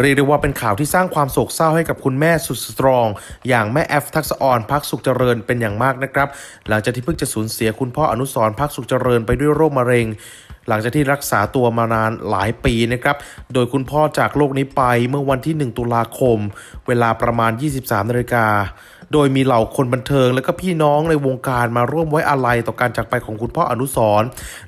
เรียกได้ว่าเป็นข่าวที่สร้างความโศกเศร้าให้กับคุณแม่สุดสตรอง อย่างแม่แอฟทักษออนพักสุขเจริญเป็นอย่างมากนะครับ หลังจากที่เพิ่งจะสูญเสียคุณพ่ออนุสรพักสุขเจริญไปด้วยโรคมะเร็งหลังจากที่รักษาตัวมานานหลายปีนะครับ โดยคุณพ่อจากโลกนี้ไปเมื่อวันที่ 1 ตุลาคม เวลาประมาณ 23นาฬิกา โดยมีเหล่าคนบันเทิง และก็พี่น้องในวงการมาร่วมไว้อาลัยต่อการจากไปของคุณพ่ออนุสร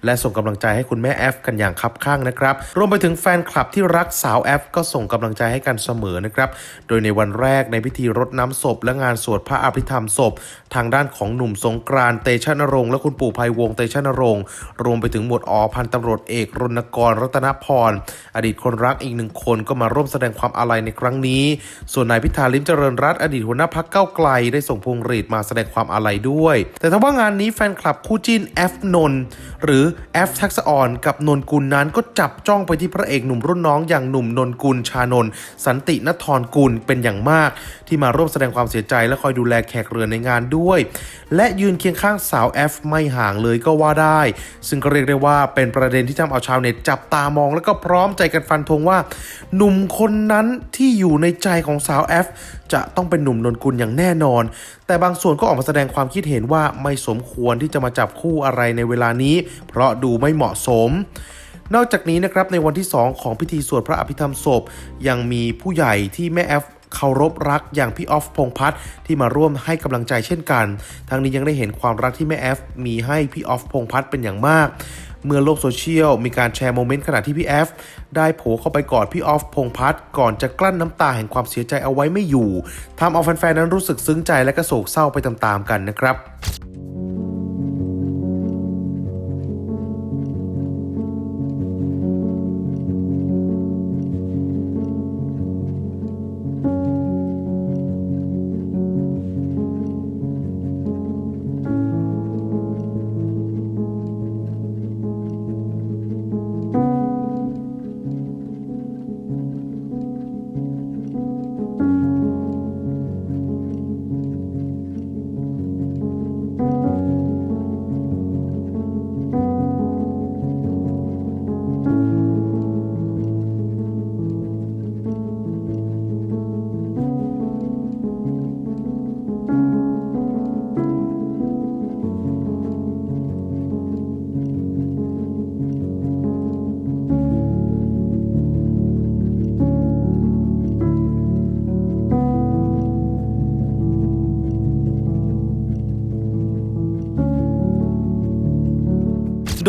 และส่งกำลังใจให้คุณแม่แอฟกันอย่างคับข้างนะครับ รวมไปถึงแฟนคลับที่รักสาวแอฟก็ส่งกำลังใจให้กันเสมอนะครับ โดยในวันแรกในพิธีรดน้ำศพ และงานสวดพระอภิธรรมศพ ทางด้านของหนุ่มสงกรานต์เตชะนรงค์และคุณปู่ภัยวงเตชะนรงค์รวมไปถึงหมวดอพันตำรวจเอกรณกรรัตนพร อดีตคนรักอีกหนึ่งคนก็มาร่วมแสดงความอาลัยในครั้งนี้ ส่วนนายพิธาลิมเจริญรัตน์อดีตหัวหน้าพักเก้าไกลได้ส่งพวงหรีดมาแสดงความอาลัยด้วย แต่ถ้าว่างานนี้แฟนคลับคู่จิ้นแอฟนนท์หรือแอฟทักษะออนกับนนกุลนั้นก็จับจ้องไปที่พระเอกหนุ่มรุ่นน้องอย่างหนุ่มนนกุลชานนสันตินทรกุลเป็นอย่างมาก ที่มาร่วมแสดงความเสียใจและคอยดูแลแขกเรือในงานด้วย และยืนเคียงข้างสาวแอฟไม่ห่างเลยก็ว่าได้ ซึ่งก็เรียกได้ว่าเป็นประเด็นที่ทำเอาชาวเน็ตจับตามองแล้วก็พร้อมใจกันฟันธงว่า หนุ่มคนนั้นที่อยู่ในใจของสาวแอฟจะต้องเป็นหนุ่มนนกุลอย่างแน่นอน แต่บางส่วนก็ออกมาแสดงความคิดเห็นว่าไม่สมควรที่จะมาจับคู่อะไรในเวลานี้ เพราะดูไม่เหมาะสมนอกจากนี้นะครับในวันที่ 2 ของพิธีสวดพระอภิธรรมศพ ยังมีผู้ใหญ่ที่แม่แอฟ เคารพรักอย่างพี่ออฟพงพัฒน์ที่มาร่วมให้กำลังใจเช่นกัน ทั้งนี้ยังได้เห็นความรักที่แม่แอฟมีให้พี่ออฟพงพัฒน์เป็นอย่างมาก เมื่อโลกโซเชียลมีการแชร์โมเมนต์ขณะที่พี่แอฟได้โผล่เข้าไปกอดพี่ออฟพงพัฒน์ก่อนจะกลั้นน้ำตาแห่งความเสียใจเอาไว้ไม่อยู่ทำเอาแฟนๆนั้นรู้สึกซึ้งใจและก็โศกเศร้าไปตามๆกันนะครับ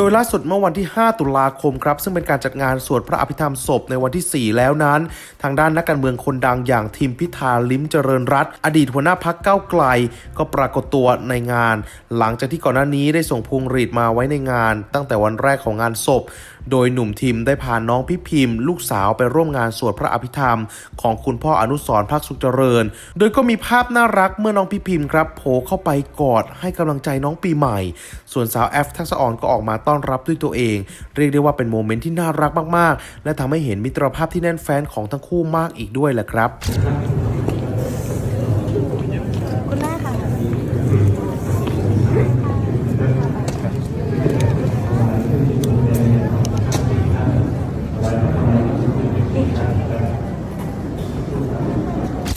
โดยล่าสุดเมื่อวันที่ 5 ตุลาคมครับ ซึ่งเป็นการจัดงานสวดพระอภิธรรมศพในวันที่ 4 แล้วนั้น ทางด้านนักการเมืองคนดังอย่างทิมพิธาลิ้มเจริญรัตอดีตหัวหน้าพักเก้าไกล ก็ปรากฏตัวในงาน หลังจากที่ก่อนหน้านี้ได้ส่งพวงหรีดมาไว้ในงาน ตั้งแต่วันแรกของงานศพ โดยหนุ่มทีมได้พาน้องพี่พิมพ์ ลูกสาวไปร่วมงานสวดพระอภิธรรม ของคุณพ่ออนุสรพักสุขเจริญ โดยก็มีภาพน่ารักเมื่อน้องพี่พิมพ์ครับโผล่เข้าไปกอดให้กำลังใจน้องปีใหม่ ส่วนสาวแอฟทักษะออนก็ออกมาต้อนรับด้วยตัวเอง เรียกได้ว่าเป็นโมเมนต์ที่น่ารักมากๆ และทำให้เห็นมิตรภาพที่แน่นแฟ้นของทั้งคู่มากอีกด้วยแหละครับ คุณแม่ค่ะ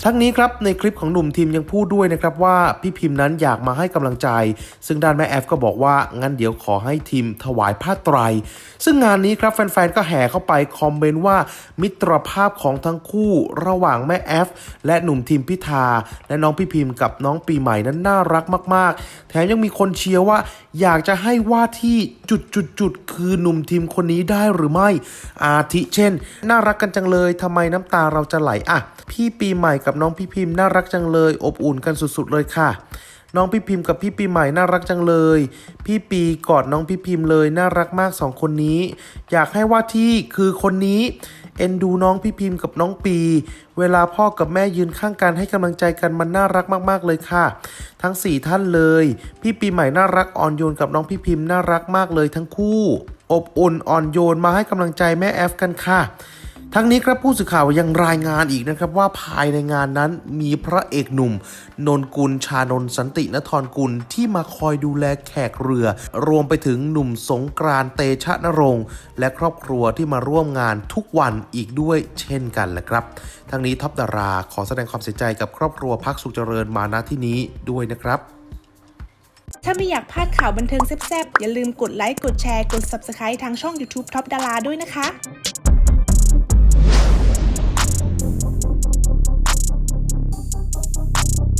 ทั้งนี้ครับในคลิปของหนุ่มทีมยังพูดด้วยนะครับว่าพี่พิมพ์นั้นอยากมาให้กำลังใจ ซึ่งด้านแม่แอฟก็บอกว่างั้นเดี๋ยวขอให้ทีมถวายผ้าไตร ซึ่งงานนี้ครับแฟนๆก็แห่เข้าไปคอมเมนต์ว่ามิตรภาพของทั้งคู่ระหว่างแม่แอฟและหนุ่มทีมพิธา และน้องพี่พิมพ์กับน้องปีใหม่นั้นน่ารักมาก ๆ แถมยังมีคนเชียร์ว่า อยากจะให้ว่าที่จุดๆๆคือหนุ่มทีมคนนี้ได้หรือไม่ อาทิเช่น น่ารักกันจังเลยทำไมน้ำตาเราจะไหลอะพี่ปีใหม่กับน้องพี่พิมพ์น่ารักจังเลย อบอุ่นกันสุดๆเลยค่ะ น้องพี่พิมพ์กับพี่ปีใหม่น่ารักจังเลย พี่ปีกอดน้องพี่พิมพ์เลยน่ารักมากสองคนนี้ อยากให้ว่าที่คือคนนี้เอ็นดูน้องพี่พิมพ์กับน้องปี เวลาพ่อกับแม่ยืนข้างกันให้กำลังใจกันมันน่ารักมาก ๆ เลยค่ะ ทั้งสี่ท่านเลย พี่ปีใหม่น่ารักอ่อนโยนกับน้องพี่พิมพ์น่ารักมากเลยทั้งคู่ อบอุ่นอ่อนโยนมาให้กำลังใจแม่แอฟกันค่ะ ทั้งนี้ครับผู้สื่อข่าวยังรายงานอีกนะครับว่าภายในงานนั้นมีพระเอกหนุ่ม นนกุลชานนสันตินทรกุลที่มาคอยดูแลแขกเรือ รวมไปถึงหนุ่มสงกรานต์เตชะนรงค์และครอบครัวที่มาร่วมงานทุกวันอีกด้วยเช่นกันแหละครับ ทั้งนี้ท็อปดาราขอแสดงความเสียใจกับครอบครัวพักสุขเจริญมาณที่นี้ด้วยนะครับถ้าไม่อยากพลาดข่าวบันเทิงแซ่บๆ อย่าลืมกดไลค์ กดแชร์ กด Subscribe ทางช่อง YouTube Top ดาราด้วยนะคะ